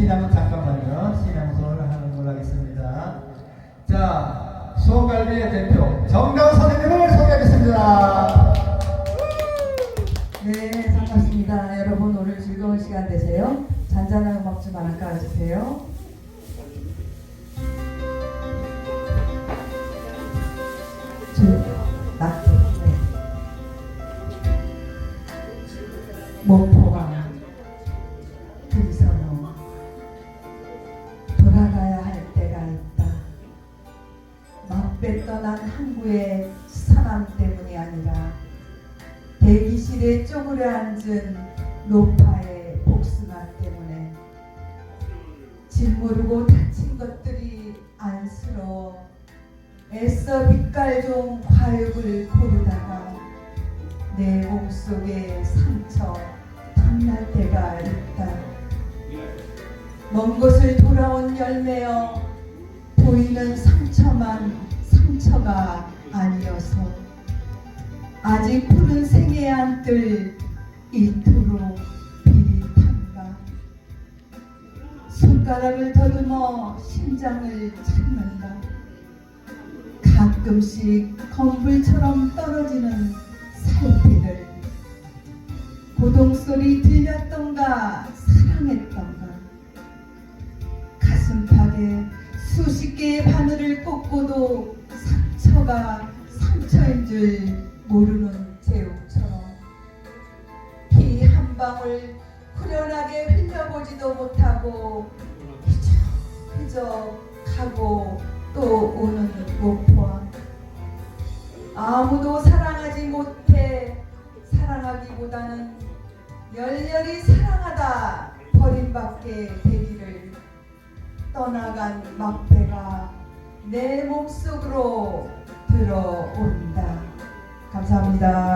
신앙은 잠깐만요. 신앙송을 하는 걸로 하겠습니다. 자, 수원갈비의 대표 정다운 선생님을 소개하겠습니다. 네, 반갑습니다. 여러분 오늘 즐거운 시간 되세요. 잔잔한 음악 좀 하나 깔아주세요. 목포가 막배 떠난 항구의 사람 때문이 아니라 대기실에 쪼그려 앉은 노파의 복숭아 때문에 짓무르고 다친 것들이 안쓰러워. 애써 빛깔 좀 과육을 고르다가 내 몸속에 상처 탐날 때가 있다. 먼 곳을 돌아온 열매여 보이는 상처만 상처가 아니어서 아직 푸른 생에 안뜰 이토록 비릿한가? 손가락을 더듬어 심장을 찾는다. 가끔씩 건불처럼 떨어지는 살피들. 고동소리 들렸던가 사랑했던가. 가슴팍에 수십 개의 바늘을 꽂고도 상처가 상처인 줄 모르는 제옥처럼 피 한 방울 후련하게 흘려보지도 못하고 휘적 가고 또 오는 목포와 아무도 사랑하지 못해 사랑하기보다는 열렬히 사랑하다 버림받게 되기를 떠나간 막배가 내 몸속으로 들어옵니다. 감사합니다.